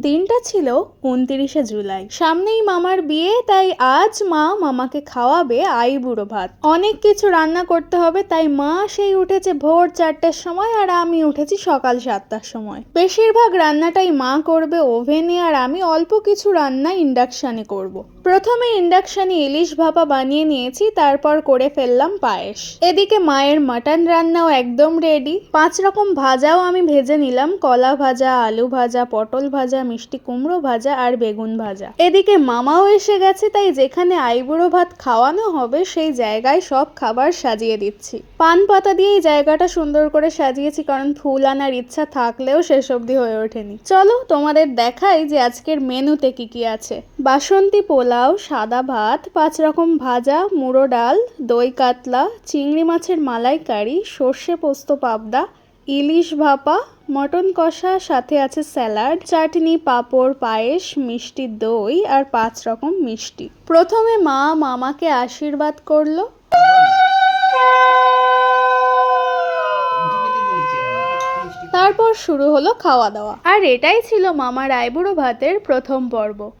দিনটা ছিল উনতিরিশে জুলাই। সামনেই মামার বিয়ে, তাই আজ মা মামাকে খাওয়াবে আইবুড়ো ভাত। অনেক কিছু রান্না করতে হবে, তাই মা সেই উঠেছে ভোর চারটের সময় আর আমি উঠেছি সকাল সাতটার সময়। বেশিরভাগ রান্নাটাই মা করবে ওভেনে আর আমি অল্প কিছু রান্না ইন্ডাকশানে করব। প্রথমে ইন্ডাকশানে ইলিশ ভাপা বানিয়ে নিয়েছি, তারপর করে ফেললাম পায়েস। এদিকে মায়ের মাটন রান্নাও একদম রেডি পাঁচ রকম ভাজাও আমি ভেজে নিলাম, কলা ভাজা, আলু ভাজা, পটল ভাজা মিষ্টি কুমড়ো ভাজা আর বেগুন ভাজা। এদিকে মামাও এসে গেছে, তাই যেখানে আইবুড়ো ভাত খাওয়ানো হবে, সেই জায়গায় সব খাবার সাজিয়ে দিচ্ছি। পান পাতা দিয়ে এই জায়গাটা সুন্দর করে সাজিয়েছি, কারণ ফুল আনার ইচ্ছা থাকলেও শেষ অবধি হয়ে ওঠেনি। চলো তোমাদের দেখাই যে আজকের মেনুতে কি কি আছে। বাসন্তী পোলাও, সাদা ভাত, পাঁচ রকম ভাজা, মুড়ো ডাল, দই কাতলা, চিংড়ি মাছের মালাইকারি, সর্ষে পোস্ত পাবদা ইলিশ ভাপা, মটন কষা, সাথে আছে স্যালাড, চাটনি, পাঁপড়, পায়েস, মিষ্টি দই আর পাঁচ রকম মিষ্টি। প্রথমে মা মামাকে আশীর্বাদ করল। তারপর শুরু হলো খাওয়া দাওয়া। আর এটাই ছিল মামার আইবুড়ো ভাতের প্রথম পর্ব।